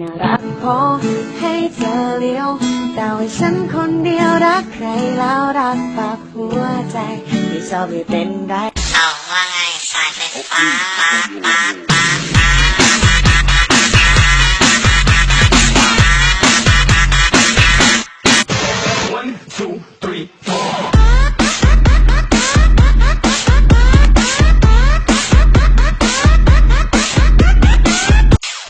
น่ารักพอให้เธอเลี้ยว แต่าฉันคนเดียวรักใครแล้วรักปากหัวใจไม่ชอบไม่เป็นไรเอาว่าไงสายไฟฟ้า